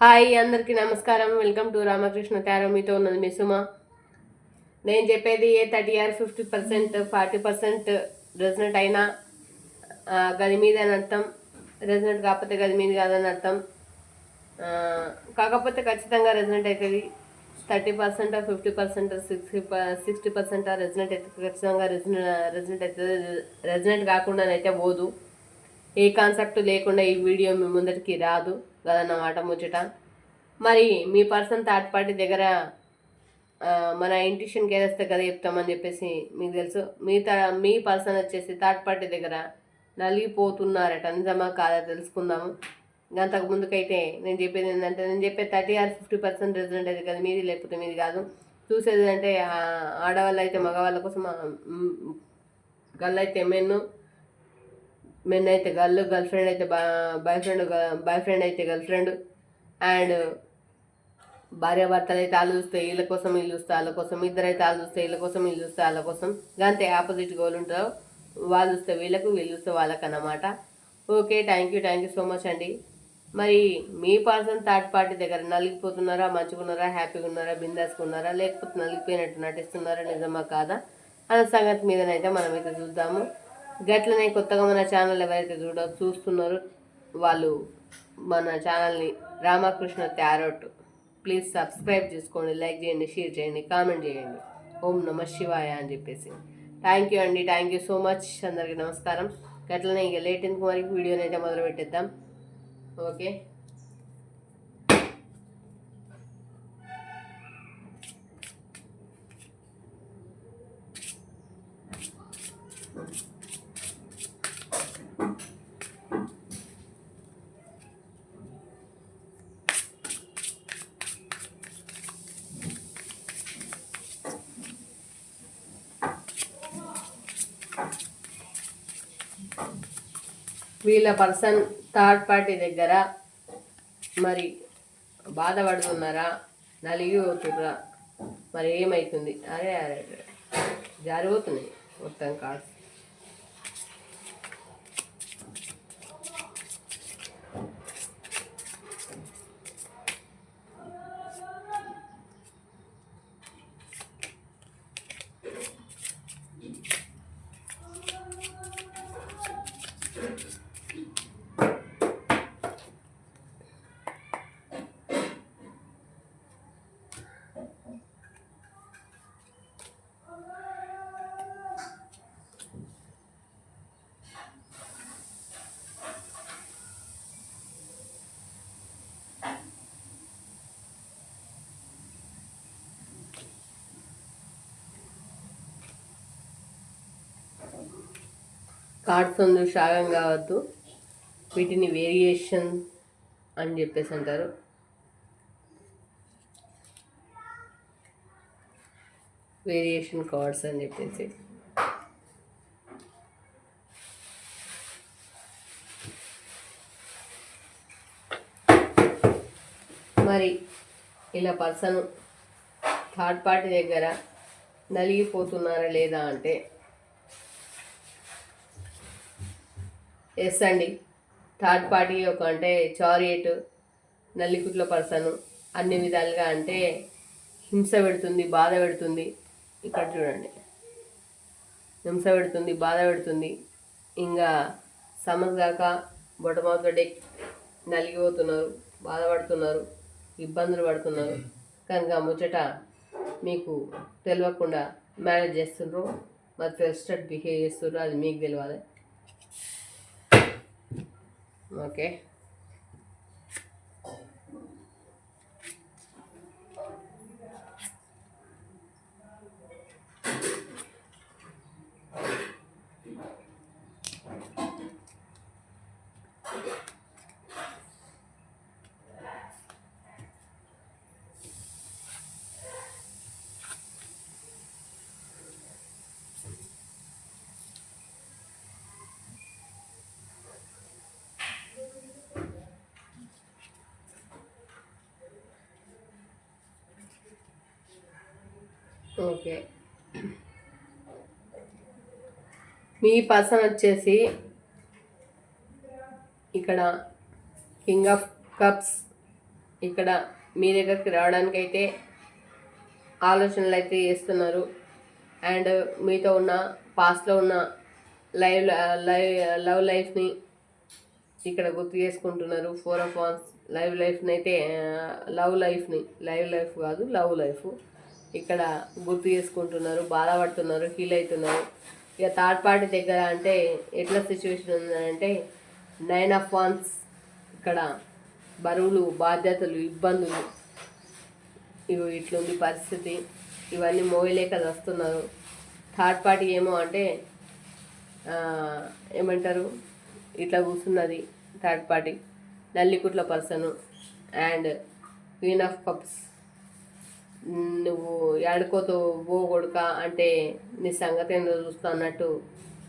Hi అందరికీ నమస్కారం. Welcome to Ramakrishna Taro మీతో ఉన్నది మీ సుమ. నేను చెప్పేది ఏ thirty or fifty percent forty percent resonant అయినా గది మీద అని అర్థం. రెసినెంట్ కాకపోతే గది మీద కాదని అర్థం. కాకపోతే ఖచ్చితంగా రెసినెంట్ అవుతుంది. Thirty percent fifty percent sixty sixty percent resonant అయితే ఖచ్చితంగా రెసినెంట్ అవుతుంది రెసినెంట్ కాకుండానైతే పోదు. ఏ కాన్సెప్ట్ లేకుండా ఈ వీడియో మీ ముందరికి రాదు. కదన్నమాట ముచ్చట. మరి మీ పర్సన్ థర్డ్ పార్టీ దగ్గర మన ఇంటిషన్కి ఏదేస్తే కదా చెప్తామని చెప్పేసి మీకు తెలుసు. మీ త మీ పర్సన్ వచ్చేసి థర్డ్ పార్టీ దగ్గర నలిగిపోతున్నారట. నిజమా కాదా తెలుసుకుందాము. అంతకు ముందుకైతే నేను చెప్పేది ఏంటంటే నేను చెప్పే thirty or fifty percent result అది కదా మీది లేకపోతే మీది కాదు. చూసేది అంటే ఆడవాళ్ళు అయితే మగవాళ్ళ కోసం గల్ అయితే మెన్ను. మెన్ అయితే గర్ల్ గర్ల్ ఫ్రెండ్ అయితే బాయ్ ఫ్రెండ్ బాయ్ ఫ్రెండ్ అయితే గర్ల్ ఫ్రెండ్. అండ్ భార్యాభర్తలు అయితే వాళ్ళు చూస్తే వీళ్ళ కోసం వీళ్ళు చూస్తే వాళ్ళ కోసం ఇద్దరు అయితే వాళ్ళు చూస్తే వీళ్ళ కోసం వీళ్ళు చూస్తే వాళ్ళ కోసం. అంతే ఆపోజిట్ గోల్ ఉంటారు వాళ్ళు చూస్తే వీళ్ళకు వీళ్ళు చూస్తే వాళ్ళకు అన్నమాట okay thank you thank you so much అండి. మరి మీ పర్సన్ థర్డ్ పార్టీ దగ్గర నలిగిపోతున్నారా మంచిగా ఉన్నారా హ్యాపీగా ఉన్నారా బిందాస్గా ఉన్నారా లేకపోతే నలిగిపోయినట్టు నటిస్తున్నారా నిజమా కాదా అన్న సంగతి మీదనైతే మనం అయితే చూద్దాము. గట్లనే కొత్తగా మన ఛానల్ ఎవరైతే చూడ చూస్తున్నారో వాళ్ళు మన ఛానల్ని రామకృష్ణ త్యారోట్ ప్లీజ్ సబ్స్క్రైబ్ చేసుకోండి లైక్ చేయండి షేర్ చేయండి కామెంట్ చేయండి. ఓం నమ శివాయ అని చెప్పేసి. థ్యాంక్ యూ అండి థ్యాంక్ యూ సో మచ్ అందరికీ నమస్కారం. గట్లనే ఇక లేట్ ఎందుకు మరి? వీడియోని అయితే మొదలు పెట్టేద్దాం ఓకే? వీళ్ళ పర్సన్ థర్డ్ పార్టీ దగ్గర మరి బాధపడుతున్నారా? నలిగి పోతుర్రా మరి ఏమవుతుంది అరే అరే. జారిపోతున్నాయి మొత్తం కార్డ్స్. కార్డ్స్ అందు శాగం కావద్దు. వీటిని వేరియేషన్ అని చెప్పేసి అంటారు. వేరియేషన్ కార్డ్స్ అని చెప్పేసి. మరి ఇలా పర్సన్ థర్డ్ పార్టీ దగ్గర నలిగిపోతున్నారా లేదా అంటే ఎస్ అండి. థర్డ్ పార్టీ ఒక అంటే చారియట్ నల్లికుట్ల పర్సన్ అన్ని విధాలుగా అంటే హింస పెడుతుంది బాధ పెడుతుంది. ఇక్కడ చూడండి. హింస పెడుతుంది బాధ పెడుతుంది. ఇంకా సమస్ కాక బొటమాతో డెక్ నలిగిపోతున్నారు బాధపడుతున్నారు ఇబ్బందులు పడుతున్నారు. కనుక ముచ్చట మీకు తెలియకుండా మేనేజ్ చేస్తుండ్రు మరి ఫ్రెస్టెడ్ బిహేవ్ చేస్తుండ్రు అది మీకు తెలియాలి ఓకే ఓకే. మీ పర్సన్ వచ్చేసి ఇక్కడ కింగ్ ఆఫ్ కప్స్ ఇక్కడ మీ దగ్గరికి రావడానికి అయితే ఆలోచనలు అయితే చేస్తున్నారు. అండ్ మీతో ఉన్న పాస్ట్లో ఉన్న లైవ్ లైవ్ లవ్ లైఫ్ని ఇక్కడ గుర్తు చేసుకుంటున్నారు. ఫోర్ ఆఫ్ వాన్స్ లైవ్ లైఫ్ని అయితే లవ్ లైఫ్ని లైవ్ లైఫ్ కాదు లవ్ లైఫ్. ఇక్కడ గుర్తు చేసుకుంటున్నారు బాధపడుతున్నారు ఫీల్ అవుతున్నారు. ఇక థర్డ్ పార్టీ దగ్గర అంటే ఎట్లా సిచ్యువేషన్ ఉందంటే నైన్ ఆఫ్ వాన్స్ ఇక్కడ బరువులు బాధ్యతలు ఇబ్బందులు. ఇవి ఇట్లుంది పరిస్థితి. ఇవన్నీ మోయలేక వస్తున్నారు. థర్డ్ పార్టీ ఏమో అంటే ఏమంటారు? ఇట్లా కూర్చున్నది third party నల్లికుట్ల person. And queen of cups నువ్వు ఏడుకోతో ఓ కొడుక అంటే నీ సంగతి ఏందో చూస్తా అన్నట్టు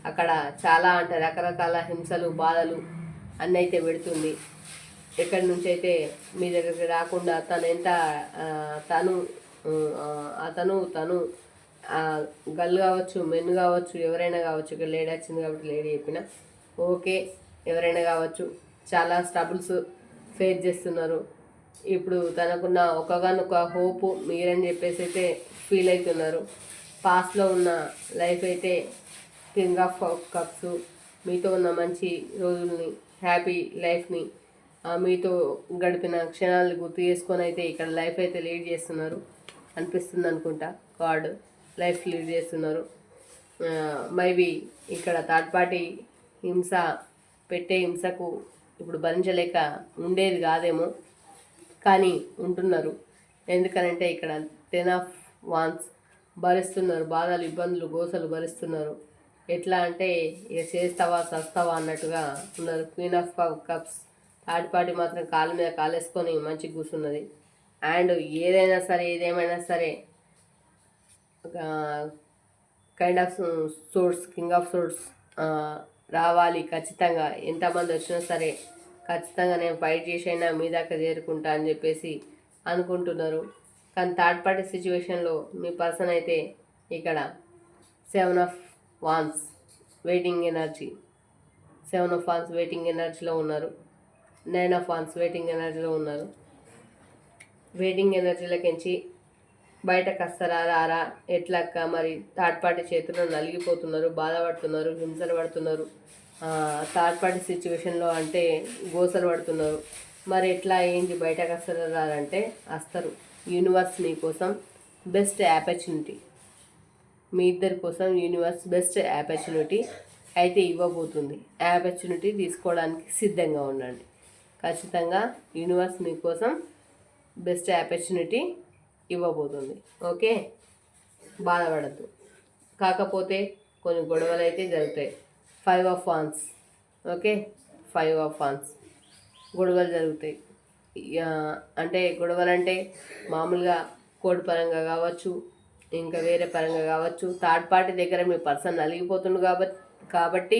అక్కడ చాలా అంటే రకరకాల హింసలు బాధలు అన్నీ అయితే పెడుతుంది. ఎక్కడి నుంచి అయితే మీ దగ్గరికి రాకుండా తను ఎంత తను అతను తను ఆ, గర్ల్ కావచ్చు మెన్ కావచ్చు ఎవరైనా కావచ్చు ఇక్కడ లేడీ వచ్చింది కాబట్టి లేడీ చెప్పిన ఓకే ఎవరైనా కావచ్చు చాలా స్ట్రబుల్స్ ఫేస్ చేస్తున్నారు. ఇప్పుడు తనకున్న ఒకగానొక హోప్ మీరని చెప్పేసి అయితే ఫీల్ అవుతున్నారు పాస్ట్లో ఉన్న లైఫ్ అయితే కింగ్ ఆఫ్ కప్స్ మీతో ఉన్న మంచి రోజుల్ని హ్యాపీ లైఫ్ని మీతో గడిపిన క్షణాలు గుర్తు చేసుకొని అయితే ఇక్కడ లైఫ్ అయితే లీడ్ చేస్తున్నారు అనిపిస్తుంది అనుకుంటా. కార్డ్ లైఫ్ లీడ్ చేస్తున్నారు. మైబీ ఇక్కడ థర్డ్ పార్టీ హింస పెట్టే హింసకు ఇప్పుడు భరించలేక ఉండేది కాదేమో. కానీ ఉంటున్నారు. ఎందుకనంటే ఇక్కడ టెన్ ఆఫ్ వాన్స్ భరిస్తున్నారు. బాధలు ఇబ్బందులు గోసలు భరిస్తున్నారు. ఎట్లా అంటే ఇక చేస్తావా చస్తావా అన్నట్టుగా ఉన్నారు. Queen of cups third party మాత్రం కాలు మీద కాలేసుకొని మంచి కూర్చున్నది. అండ్ ఏదైనా సరే ఏదేమైనా సరే kind of source king of source రావాలి ఖచ్చితంగా. ఎంతమంది వచ్చినా సరే ఖచ్చితంగా నేను ఫైట్ చేసైనా మీ దాకా చేరుకుంటా అని చెప్పేసి అనుకుంటున్నారు. కానీ థర్డ్ పార్టీ సిచ్యువేషన్లో మీ పర్సన్ అయితే ఇక్కడ seven of wands waiting energy seven of wands waiting ఎనర్జీలో ఉన్నారు. నైన్ ఆఫ్ వాన్స్ వెయిటింగ్ ఎనర్జీలో ఉన్నారు. వెయిటింగ్ ఎనర్జీలకించి బయటకు వస్తారా రారా ఎట్లక్క మరి థర్డ్ పార్టీ చేతుల్లో నలిగిపోతున్నారు బాధపడుతున్నారు హింసలు పడుతున్నారు. థర్డ్ పార్టీ సిచ్యువేషన్లో అంటే గోసలు పడుతున్నారు. మరి ఎట్లా ఏంటి బయటకు వస్తారు రారంటే వస్తారు యూనివర్స్ మీకోసం బెస్ట్ ఆపర్చునిటీ మీ ఇద్దరి కోసం యూనివర్స్ బెస్ట్ ఆపర్చునిటీ అయితే ఇవ్వబోతుంది. ఆపర్చునిటీ తీసుకోవడానికి సిద్ధంగా ఉండండి. ఖచ్చితంగా యూనివర్స్ మీకోసం బెస్ట్ ఆపర్చునిటీ ఇవ్వబోతుంది. ఓకే బాధపడద్దు. కాకపోతే కొన్ని గొడవలు అయితే జరుగుతాయి. Five of wands okay five of wands గొడవలు జరుగుతాయి. అంటే గొడవలు అంటే మామూలుగా కోర్టు పరంగా కావచ్చు ఇంకా వేరే పరంగా కావచ్చు. థర్డ్ పార్టీ దగ్గర మీ పర్సన్ నలిగిపోతుండు కాబట్టి కాబట్టి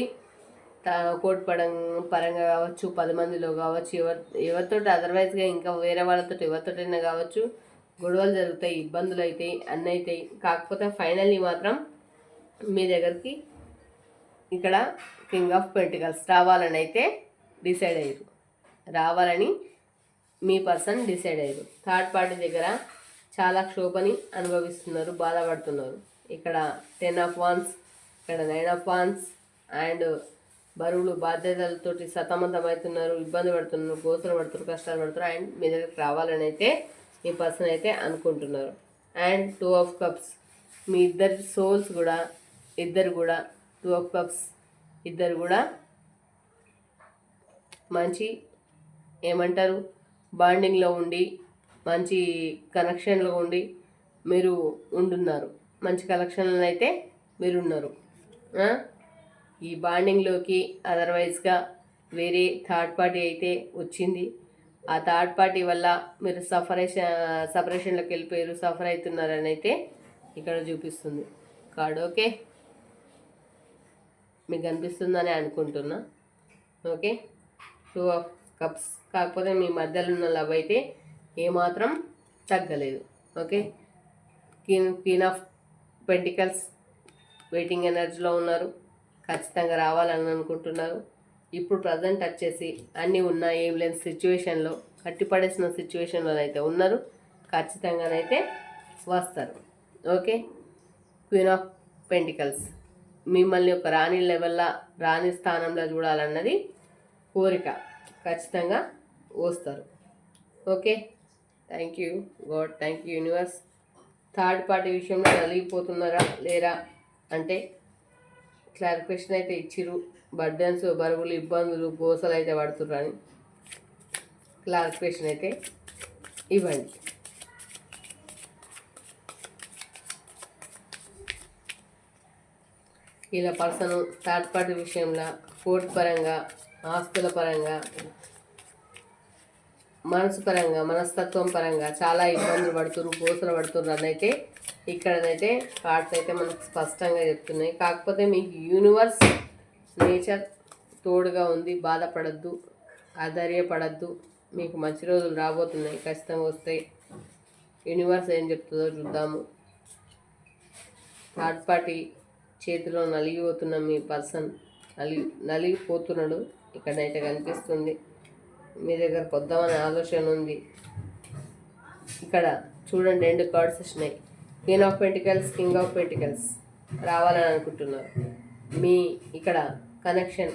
తా- కోర్టు పరం పరంగా కావచ్చు పది మందిలో కావచ్చు ఎవరి ఎవరితో అదర్వైజ్గా ఇంకా వేరే వాళ్ళతో ఎవరితోటైనా కావచ్చు గొడవలు జరుగుతాయి ఇబ్బందులు అవుతాయి అన్నీ అవుతాయి కాకపోతే ఫైనల్లీ మాత్రం మీ దగ్గరికి ఇక్కడ కింగ్ ఆఫ్ పెంటికల్స్ రావాలని అయితే డిసైడ్ అయ్యారు. రావాలని మీ పర్సన్ డిసైడ్ అయ్యారు. థర్డ్ పార్టీ దగ్గర చాలా క్షోభని అనుభవిస్తున్నారు బాధపడుతున్నారు. ఇక్కడ టెన్ ఆఫ్ వాన్స్ ఇక్కడ నైన్ ఆఫ్ వాన్స్ అండ్ బరువులు బాధ్యతలతోటి సతమతమవుతున్నారు ఇబ్బంది పడుతున్నారు గోతులు పడుతున్నారు కష్టాలు పడుతున్నారు అండ్ మీ దగ్గరికి రావాలని అయితే మీ పర్సన్ అయితే అనుకుంటున్నారు. అండ్ టూ ఆఫ్ కప్స్ మీ ఇద్దరు సోల్స్ కూడా ఇద్దరు కూడా టూ ఆఫ్ కప్స్ ఇద్దరు కూడా మంచి ఏమంటారు బాండింగ్లో ఉండి మంచి కనెక్షన్లో ఉండి మీరు ఉంటున్నారు మంచి కనెక్షన్లో అయితే మీరు ఉన్నారు ఈ బాండింగ్లోకి అదర్వైజ్గా వేరే థర్డ్ పార్టీ అయితే వచ్చింది. ఆ థర్డ్ పార్టీ వల్ల మీరు సఫరేషన్ సపరేషన్లోకి వెళ్ళిపోయారు సఫర్ అవుతున్నారని అయితే ఇక్కడ చూపిస్తుంది. Card okay? మీకు కనిపిస్తుందని అనుకుంటున్నా. ఓకే? టూ ఆఫ్ కప్స్ కాకపోతే మీ మధ్యలో ఉన్న లవ్ అయితే ఏమాత్రం తగ్గలేదు. Okay? Queen queen of pentacles waiting ఎనర్జీలో ఉన్నారు. ఖచ్చితంగా రావాలని అనుకుంటున్నారు. ఇప్పుడు ప్రజెంట్ వచ్చేసి అన్నీ ఉన్న ఏం లేని సిచ్యువేషన్లో కట్టిపడేసిన సిచ్యువేషన్లో అయితే ఉన్నారు. ఖచ్చితంగానైతే వస్తారు. ఓకే? క్వీన్ ఆఫ్ పెంటికల్స్ మిమ్మల్ని ఒక రాణి లెవెల్లో రాణి స్థానంలో చూడాలన్నది కోరిక. ఖచ్చితంగా వస్తారు. Okay? Thank you. God thank you universe. Third party విషయంలో నలిగిపోతున్నారా? లేరా? అంటే క్లారిఫికేషన్ అయితే ఇచ్చిర్రు. బర్డెన్స్ బరువులు ఇబ్బందులు గోసలు అయితే పడుతుర్రని క్లారిఫికేషన్ అయితే ఇవ్వండి. ఇలా పర్సన్ థర్డ్ పార్టీ విషయంలో కోర్టు పరంగా ఆస్తుల పరంగా మనసు పరంగా మనస్తత్వం పరంగా చాలా ఇబ్బందులు పడుతున్నారు గోసలు పడుతున్నారు అని అయితే ఇక్కడనైతే కార్డ్స్ అయితే మనకు స్పష్టంగా చెప్తున్నాయి. కాకపోతే మీకు యూనివర్స్ నేచర్ తోడుగా ఉంది బాధపడద్దు ఆధైర్యపడద్దు మీకు మంచి రోజులు రాబోతున్నాయి. ఖచ్చితంగా వస్తాయి యూనివర్స్ ఏం చెప్తుందో చూద్దాము. థర్డ్ పార్టీ చేతిలో నలిగిపోతున్న మీ పర్సన్ నలిగి నలిగిపోతున్నాడు. ఇక్కడైతే కనిపిస్తుంది. మీ దగ్గర కొద్దామనే ఆలోచన ఉంది. ఇక్కడ చూడండి రెండు కార్డ్స్ వచ్చినాయి. Queen of pentacles king of pentacles రావాలని అనుకుంటున్నారు. మీ ఇక్కడ కనెక్షన్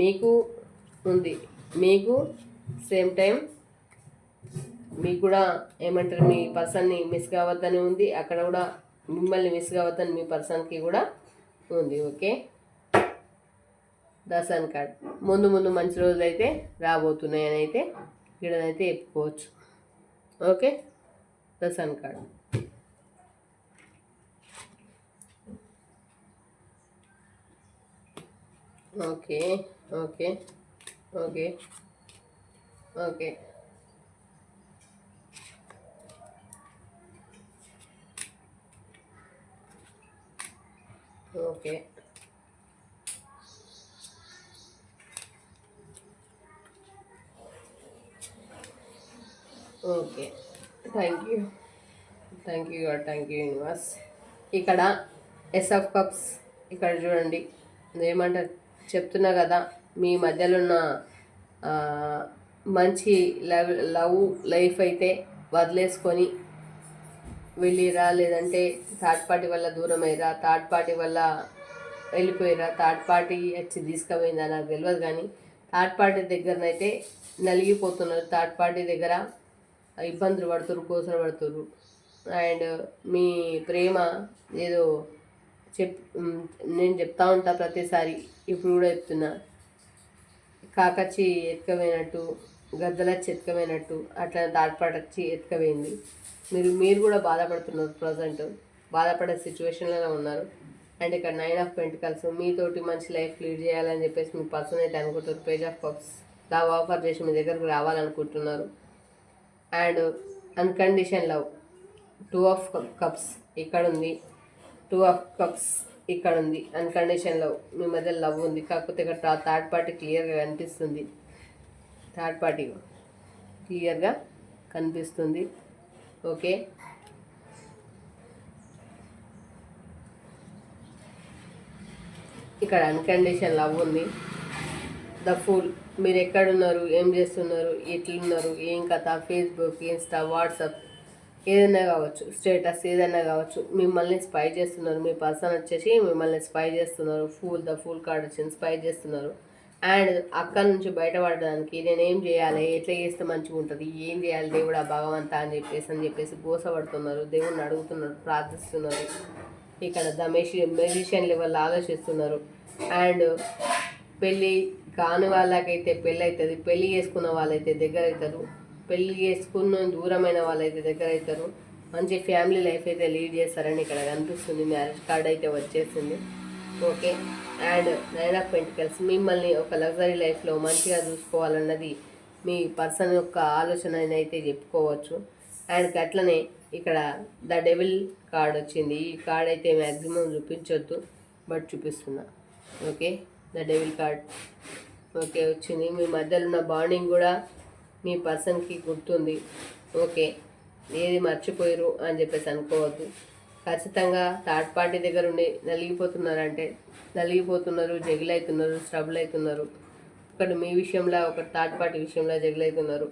మీకు ఉంది. మీకు సేమ్ టైం మీకు కూడా ఏమంటారు మీ పర్సన్ని మిస్ కావద్దని ఉంది. అక్కడ కూడా మిమ్మల్ని మిస్ కావద్దని మీ పర్సన్కి కూడా ఉంది ఓకే? The sun card. ముందు ముందు మంచి రోజులు అయితే రాబోతున్నాయి అని అయితే ఇక్కడనైతే చెప్పుకోవచ్చు okay? The sun card. Okay okay okay okay. Okay. Okay. Thank you. Thank you god thank you universe. ఇక్కడ ఎస్ ఆఫ్ కప్స్ ఇక్కడ చూడండి. ఏమంటారు? చెప్తున్నా కదా మీ మధ్యలో ఉన్న మంచి లవ్ లవ్ లైఫ్ అయితే వదిలేసుకొని వెళ్ళిరా లేదంటే థర్డ్ పార్టీ వల్ల దూరం అయ్యరా థర్డ్ పార్టీ వల్ల వెళ్ళిపోయారా థర్డ్ పార్టీ వచ్చి తీసుకుపోయిందా నాకు తెలియదు కానీ థర్డ్ పార్టీ దగ్గరనైతే నలిగిపోతున్నారు. థర్డ్ పార్టీ దగ్గర ఇబ్బందులు పడుతురు కోసలు పడుతురు అండ్ మీ ప్రేమ ఏదో చెప్ నేను చెప్తా ఉంటా ప్రతిసారి ఇప్పుడు కూడా చెప్తున్నా. కాకచ్చి ఎత్తుకపోయినట్టు గద్దలచ్చి ఎత్తుకపోయినట్టు అట్లా దాటిపడచ్చి ఎత్తుకపోయింది. మీరు మీరు కూడా బాధపడుతున్నారు ప్రజెంట్. బాధపడే సిచ్యువేషన్లోనే ఉన్నారు. అండ్ ఇక్కడ నైన్ ఆఫ్ పెంటికల్స్ మీతోటి మంచి లైఫ్ లీడ్ చేయాలని చెప్పేసి మీ పర్సన్ అయితే అనుకుంటారు page of cups love offer చేసి మీ దగ్గరకు రావాలనుకుంటున్నారు. And unconditional love two of cups ఇక్కడ ఉంది టూ ఆఫ్ కప్స్ ఇక్కడ ఉంది అన్కండిషన్ లవ్ మీ మధ్య లవ్ ఉంది. కాకపోతే ఇక్కడ థర్డ్ పార్టీ క్లియర్గా కనిపిస్తుంది. థర్డ్ పార్టీ క్లియర్గా కనిపిస్తుంది. ఓకే. ఇక్కడ అన్కండిషన్ లవ్ ఉంది. The fool. మీరు ఎక్కడున్నారు? ఏం చేస్తున్నారు? ఎట్లున్నారు? ఏం కథ? Facebook Insta WhatsApp. ఏదైనా కావచ్చు. స్టేటస్ ఏదైనా కావచ్చు. మిమ్మల్ని స్పై చేస్తున్నారు. మీ పర్సన్ వచ్చేసి మిమ్మల్ని స్పై చేస్తున్నారు. ఫూల్ ద ఫుల్ కార్డ్ వచ్చింది. స్పై చేస్తున్నారు. అండ్ అక్కడ నుంచి బయటపడడానికి నేను ఏం చేయాలి? ఎట్లా చేస్తే మంచిగా ఉంటుంది ఏం చేయాలి? దేవుడా భగవంతా అని చెప్పేసి అని చెప్పేసి గోసపడుతున్నారు. దేవుణ్ణి అడుగుతున్నారు ప్రార్థిస్తున్నారు. ఇక్కడ ద మెషి మెజిషియన్ లెవెల్ ఆలోచిస్తున్నారు. అండ్ పెళ్ళి కాని వాళ్ళకైతే పెళ్ళి అవుతుంది పెళ్ళి చేసుకున్న వాళ్ళైతే దగ్గర అవుతారు పెళ్ళి చేసుకున్న దూరమైన వాళ్ళైతే దగ్గర అవుతారు మంచి ఫ్యామిలీ లైఫ్ అయితే లీడ్ చేస్తారని ఇక్కడ కనిపిస్తుంది. మ్యారేజ్ కార్డ్ అయితే వచ్చేసింది. Okay. And nine of pentacles మిమ్మల్ని ఒక లగ్జరీ లైఫ్లో మంచిగా చూసుకోవాలన్నది మీ పర్సన్ యొక్క ఆలోచన అని అయితే చెప్పుకోవచ్చు. అండ్ అట్లనే ఇక్కడ ద డెవిల్ కార్డ్ వచ్చింది. ఈ కార్డ్ అయితే మ్యాక్సిమం చూపించొద్దు బట్ చూపిస్తున్నా. Okay? The devil card. Okay వచ్చింది. మీ మధ్యలో ఉన్న బాండింగ్ కూడా మీ పర్సన్కి గుర్తుంది. ఓకే? ఏది మర్చిపోయారు అని చెప్పేసి అనుకోవద్దు. ఖచ్చితంగా థర్డ్ పార్టీ దగ్గర ఉండి నలిగిపోతున్నారంటే నలిగిపోతున్నారు జగిల్ అవుతున్నారు స్ట్రబుల్ అవుతున్నారు ఒకటి మీ విషయంలో ఒక థర్డ్ పార్టీ విషయంలో జగిల్ అవుతున్నారు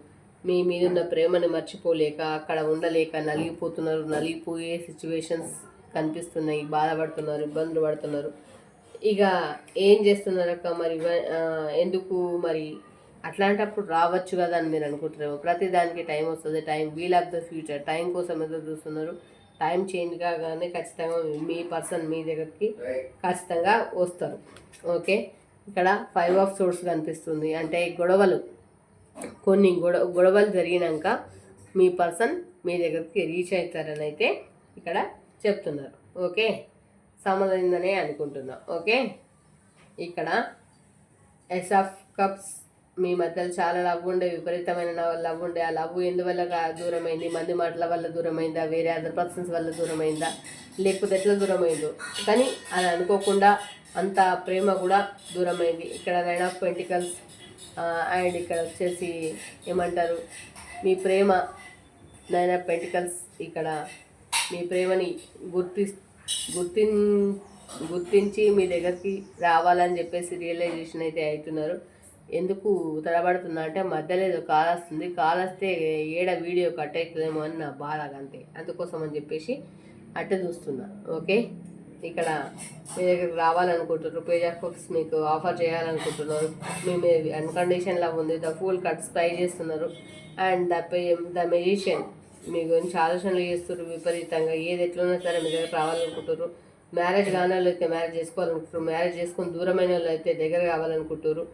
మీ మీద ఉన్న ప్రేమను మర్చిపోలేక అక్కడ ఉండలేక నలిగిపోతున్నారు నలిగిపోయే సిచ్యువేషన్స్ కనిపిస్తున్నాయి బాధపడుతున్నారు ఇబ్బందులు పడుతున్నారు. ఇక ఏం చేస్తున్నారు అక్క మరి? ఎందుకు మరి? అట్లాంటప్పుడు రావచ్చు కదా అని మీరు అనుకుంటున్నారు ప్రతి దానికి టైం వస్తుంది time wheel of the future time కోసం ఎదురు చూస్తున్నారు. టైం చేంజ్ కాగానే ఖచ్చితంగా మీ పర్సన్ మీ దగ్గరికి ఖచ్చితంగా వస్తారు. ఓకే? ఇక్కడ ఫైవ్ ఆఫ్ సోర్స్ కనిపిస్తుంది. అంటే గొడవలు. కొన్ని గొడవ గొడవలు జరిగినాక మీ పర్సన్ మీ దగ్గరికి రీచ్ అవుతారని అయితే ఇక్కడ చెప్తున్నారు. ఓకే? సమాధాననే అనుకుంటున్నా. ఓకే? ఇక్కడ ఎస్ ఆఫ్ కప్స్ మీ మధ్యలో చాలా లవ్ ఉండే విపరీతమైన లవ్ ఉండే. ఆ లవ్ ఎందువల్ల దూరమైంది? మంది మాటల వల్ల దూరమైందా? వేరే అదర్ పర్సన్స్ వల్ల దూరమైందా? లేకపోతే ఎట్లా దూరమైందో? కానీ అది అనుకోకుండా అంత ప్రేమ కూడా దూరమైంది. ఇక్కడ నైన్ ఆఫ్ పెంటికల్స్ అండ్ ఇక్కడ వచ్చేసి ఏమంటారు? మీ ప్రేమ నైన్ ఆఫ్ పెంటికల్స్ ఇక్కడ మీ ప్రేమని గుర్తి గుర్తిం గుర్తించి మీ దగ్గరికి రావాలని చెప్పేసి రియలైజేషన్ అయితే అవుతున్నారు. ఎందుకు తడబడుతున్నా అంటే మధ్యలో ఏదో కాల్ వస్తుంది. కాల్ వస్తే ఏడ వీడియో కట్ అవుతుందేమో అని నా బాధ అంతే. అందుకోసం అని చెప్పేసి అట్ట చూస్తున్నా. ఓకే? ఇక్కడ మీ దగ్గరికి రావాలనుకుంటున్నారు. పేజ్ ఆఫ్ బుక్స్ మీకు ఆఫర్ చేయాలనుకుంటున్నారు. మేము మీద అన్కండిషన్ లవ్ ఉంది. ద ఫుల్ కట్స్ ట్రై చేస్తున్నారు. And the pay the magician మీ గురించి ఆలోచనలు చేస్తున్నారు విపరీతంగా. ఏది ఎట్లున్నా సరే మీ దగ్గర రావాలనుకుంటున్నారు. మ్యారేజ్ కాని వాళ్ళు అయితే మ్యారేజ్ చేసుకోవాలనుకుంటారు మ్యారేజ్ చేసుకుని దూరమైన వాళ్ళు అయితే దగ్గర కావాలనుకుంటారు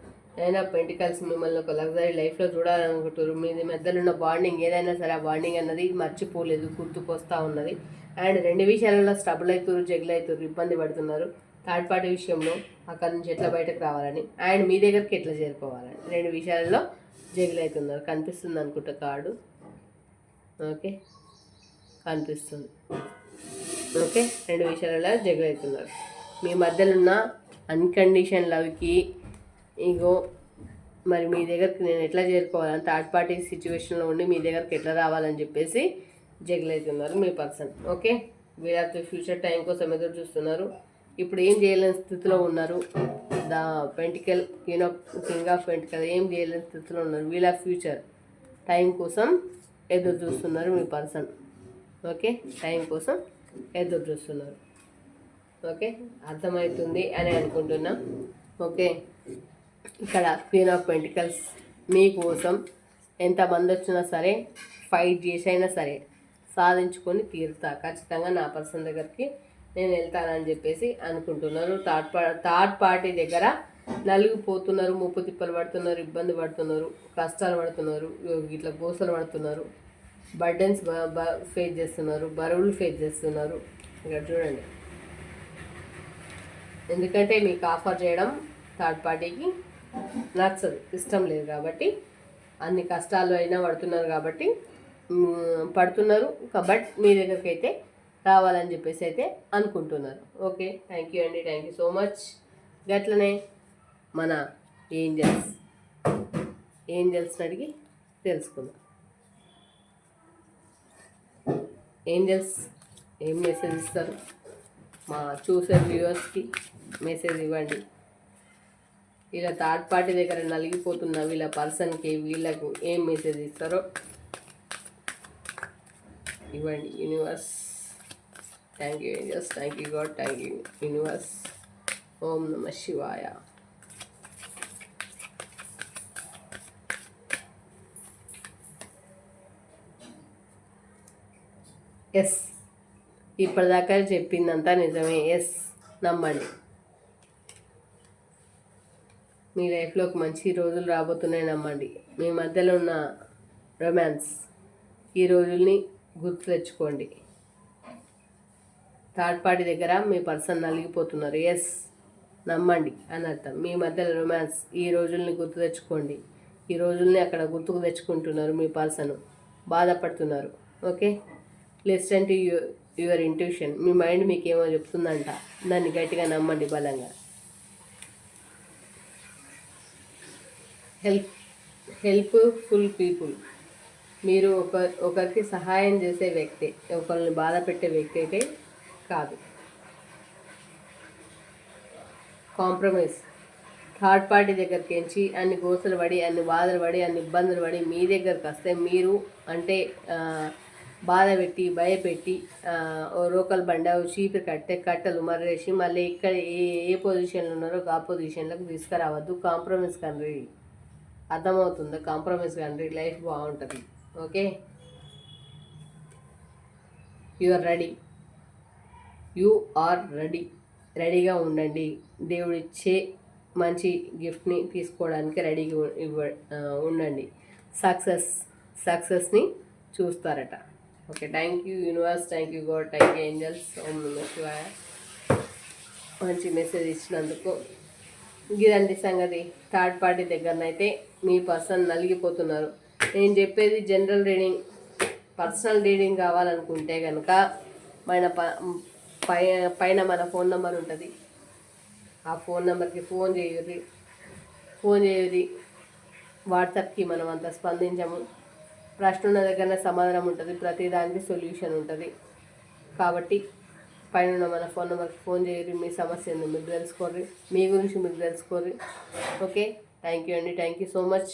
అయినా పెంటికల్స్ మిమ్మల్ని ఒక లగ్జరీ లైఫ్లో చూడాలనుకుంటారు మీ మధ్యలో ఉన్న బాండింగ్ ఏదైనా సరే ఆ బాండింగ్ అన్నది మర్చిపోలేదు గుర్తుకొస్తూ ఉన్నది. అండ్ రెండు విషయాలలో స్ట్రబుల్ అవుతారు జగిల్ అవుతారు ఇబ్బంది పడుతున్నారు. థర్డ్ పార్టీ విషయంలో అక్కడ నుంచి ఎట్లా బయటకు రావాలని అండ్ మీ దగ్గరికి ఎట్లా చేరుకోవాలని రెండు విషయాలలో జగిల్ అవుతున్నారు కనిపిస్తుంది అనుకుంటా కార్డు. ఓకే? కనిపిస్తుంది. ఓకే? రెండు విషయాలలో జగులు అవుతున్నారు మీ మధ్యలో ఉన్న అన్కండిషన్ లవ్కి ఇగో మరి మీ దగ్గరికి నేను ఎట్లా చేరుకోవాలని థర్డ్ పార్టీ సిచ్యువేషన్లో ఉండి మీ దగ్గరికి ఎట్లా రావాలని చెప్పేసి జగలవుతున్నారు మీ person. Okay? Wheel of future time కోసం ఎదురు చూస్తున్నారు. ఇప్పుడు ఏం చేయలేని స్థితిలో ఉన్నారు. The pentacle you know of king of pentacle ఏం చేయలేని స్థితిలో ఉన్నారు. వీల్ ఆఫ్ ఫ్యూచర్ టైం కోసం ఎదురు చూస్తున్నారు మీ పర్సన్. ఓకే? టైం కోసం ఎదురు చూస్తున్నారు. ఓకే? అర్థమవుతుంది అని అనుకుంటున్నా. ఓకే? ఇక్కడ క్వీన్ ఆఫ్ పెంటికల్స్ మీకోసం ఎంతమంది వచ్చినా సరే ఫైట్ చేసైనా సరే సాధించుకొని తీరుతా. ఖచ్చితంగా నా పర్సన్ దగ్గరికి నేను వెళ్తానని చెప్పేసి అనుకుంటున్నారు థర్డ్ పార్టీ థర్డ్ పార్టీ దగ్గర నలిగిపోతున్నారు ముప్పు తిప్పలు పడుతున్నారు ఇబ్బంది పడుతున్నారు కష్టాలు పడుతున్నారు ఇట్లా గోసలు పడుతున్నారు బర్డెన్స్ ఫేస్ చేస్తున్నారు బరువులు ఫేస్ చేస్తున్నారు. ఇక్కడ చూడండి. ఎందుకంటే మీకు ఆఫర్ చేయడం థర్డ్ పార్టీకి నచ్చదు ఇష్టం లేదు కాబట్టి అన్ని కష్టాలు అయినా పడుతున్నారు కాబట్టి పడుతున్నారు. బట్ మీ దగ్గరికి అయితే రావాలని చెప్పేసి అయితే అనుకుంటున్నారు. ఓకే థ్యాంక్ యూ అండి. థ్యాంక్ యూ సో మచ్ గట్లనే మన ఏంజల్స్ ఏంజల్స్ని అడిగి తెలుసుకుందాం. ఏంజల్స్ ఏం మెసేజ్ ఇస్తారు? మా చూసే వ్యూవర్స్కి మెసేజ్ ఇవ్వండి. ఇలా థర్డ్ పార్టీ దగ్గర నలిగిపోతున్న వీళ్ళ పర్సన్కి వీళ్ళకు ఏం మెసేజ్ ఇస్తారో ఇవ్వండి universe. Thank you angels thank you god thank you universe. ఓం నమ శివాయ. ఎస్ ఇప్పటిదాకా చెప్పిందంతా నిజమే. ఎస్ నమ్మండి. మీ లైఫ్లో ఒక మంచి రోజులు రాబోతున్నాయి నమ్మండి. మీ మధ్యలో ఉన్న రొమాన్స్ ఈ రోజుల్ని గుర్తు తెచ్చుకోండి థర్డ్ పార్టీ దగ్గర మీ పర్సన్ నలిగిపోతున్నారు. ఎస్ నమ్మండి అని అర్థం. మీ మధ్యలో రొమాన్స్ ఈ రోజుల్ని గుర్తు తెచ్చుకోండి ఈ రోజుల్ని అక్కడ గుర్తుకు తెచ్చుకుంటున్నారు మీ పర్సన్. బాధపడుతున్నారు. Okay? Listen to you your intuition. Me mind మీకు ఏమో చెప్తుందంట. దాన్ని గట్టిగా నమ్మండి బలంగా. Help helpful people. మీరు ఒక ఒకరికి సహాయం చేసే వ్యక్తి ఒకరిని బాధ పెట్టే వ్యక్తి అయితే కాదు. కాంప్రమైజ్. థర్డ్ పార్టీ దగ్గరికి ఎంచి అన్ని గోసలు పడి అన్ని బాధలు పడి అన్ని ఇబ్బందులు పడి మీ దగ్గరికి వస్తే మీరు అంటే బాధ పెట్టి భయపెట్టి ఓ రోకల్ బండ చీపి కట్టే కట్టలు మర్రేసి మళ్ళీ ఇక్కడ ఏ ఏ పొజిషన్లో ఉన్నారో ఆ పొజిషన్లకు తీసుకురావద్దు. కాంప్రమైజ్ కండ్రి. అర్థమవుతుందా కాంప్రమైజ్ కండి లైఫ్ బాగుంటుంది. Okay you are ready you are ready రెడీగా ఉండండి. దేవుడిచ్చే మంచి గిఫ్ట్ని తీసుకోవడానికి రెడీగా ఇవ్వ ఉండండి. సక్సెస్ సక్సెస్ని చూస్తారట. Okay thank you universe thank you god thank you angels ఓం శివాయ మంచి మెసేజ్ ఇచ్చినందుకు గిదండి సంగతి థర్డ్ పార్టీ దగ్గరనైతే మీ పర్సన్ నలిగిపోతున్నారు. నేను చెప్పేది జనరల్ రీడింగ్ పర్సనల్ రీడింగ్ కావాలనుకుంటే కనుక మన ప పైన మన ఫోన్ నెంబర్ ఉంటుంది. ఆ ఫోన్ నెంబర్కి ఫోన్ చేయరు ఫోన్ చేయరు వాట్సాప్కి మనం అంత స్పందించము. ప్రశ్న ఉన్న దగ్గర సమాధానం ఉంటుంది. ప్రతిదానికి సొల్యూషన్ ఉంటుంది. కాబట్టి పైన ఉన్న మన ఫోన్ నెంబర్కి ఫోన్ చేయరు మీ సమస్య ఏందో మీరు తెలుసుకోర్రి మీ గురించి మీరు తెలుసుకోర్రి ఓకే? థ్యాంక్ యూ అండి. థ్యాంక్ యూ సో మచ్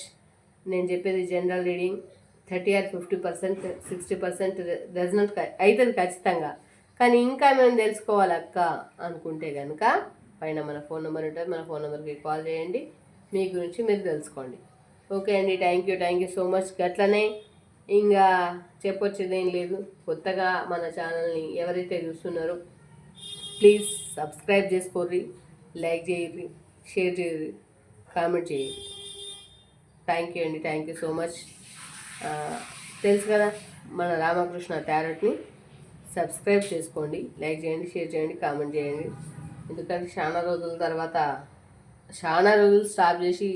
నేను చెప్పేది general reading thirty or fifty percent sixty percent resonant అవుతుంది ఖచ్చితంగా. కానీ ఇంకా మేము తెలుసుకోవాలి అక్క అనుకుంటే కనుక పైన మన ఫోన్ నెంబర్ ఉంటుంది. మన ఫోన్ నెంబర్కి కాల్ చేయండి. మీ గురించి మీరు తెలుసుకోండి. ఓకే అండి. Thank you thank you so much గట్లనే ఇంకా చెప్పొచ్చేది ఏం లేదు. కొత్తగా మన ఛానల్ని ఎవరైతే చూస్తున్నారో ప్లీజ్ సబ్స్క్రైబ్ చేసుకోర్రి లైక్ చేయర్రి షేర్ చేయర్రి కామెంట్ చేయర్రి. థ్యాంక్ యూ అండి థ్యాంక్ యూ సో మచ్. తెలుసు కదా మన రామకృష్ణ ట్యారెట్ని సబ్స్క్రైబ్ చేసుకోండి లైక్ చేయండి షేర్ చేయండి కామెంట్ చేయండి. ఎందుకంటే చాలా రోజుల తర్వాత చాలా రోజులు స్టాప్ చేసి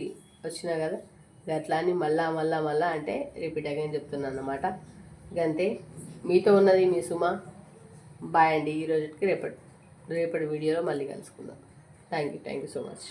వచ్చినా కదా. అట్లా అని మళ్ళా మళ్ళా మళ్ళా అంటే రిపీట్ అగైన్ చెప్తున్నాను అన్నమాట. ఇకంతే మీతో ఉన్నది మీ సుమ. బాయ్ అండి. ఈ రోజుకి రేపటి రేపటి వీడియోలో మళ్ళీ కలుసుకుందాం. Thank you thank you so much